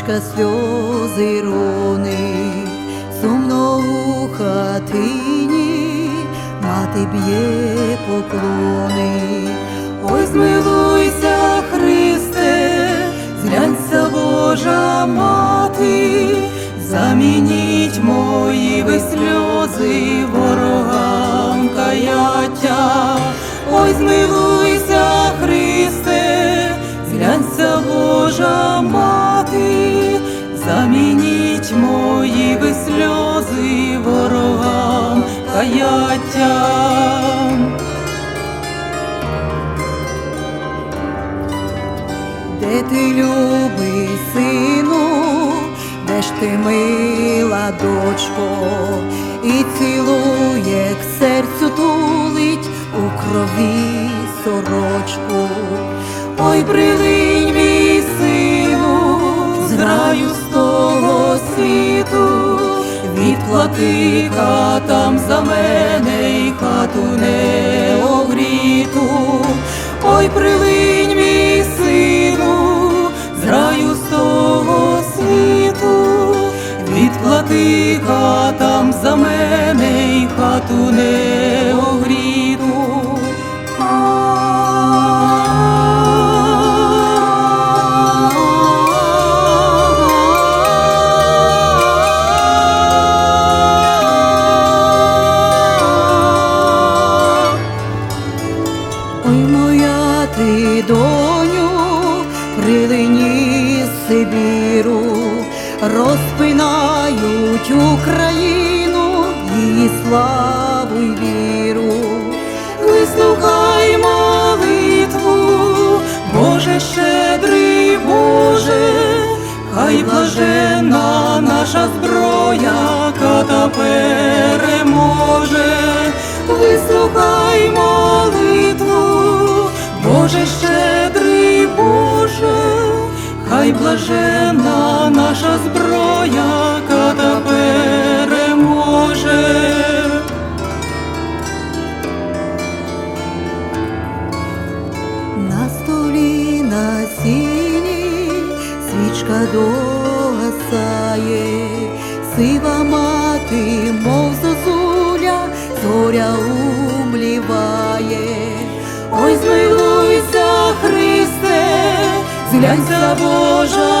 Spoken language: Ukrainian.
свічка сльози ронить, сумно у хатині, мати б'є поклони. Ой, змилуйся, Христе, зглянься Божа мати, замініть мої ви сльози ворогам каяття. Ой, змилуйся, замініть мої ви сльози ворогам каяття. Де ти любий сину, де ж ти мила дочко, і цілує к серцю тулить у крові сорочку. Ой, прилинь мій сину, з раю світу, відплати хатам за мене й хату не огріту. Ой, прилинь мій сину, з раю з того світу, відплати хатам за мене й хату не прилині Сибіру, розпинають Україну, її славу й віру. Вислухай молитву, Боже щедрий Боже, хай блажена наша зброя, ката переможе. Вислухай хай блажена наша зброя, ката переможе. На столі на сіні свічка догасає, сива мати, мов зозуля, зоря умліває. Зглянься Божа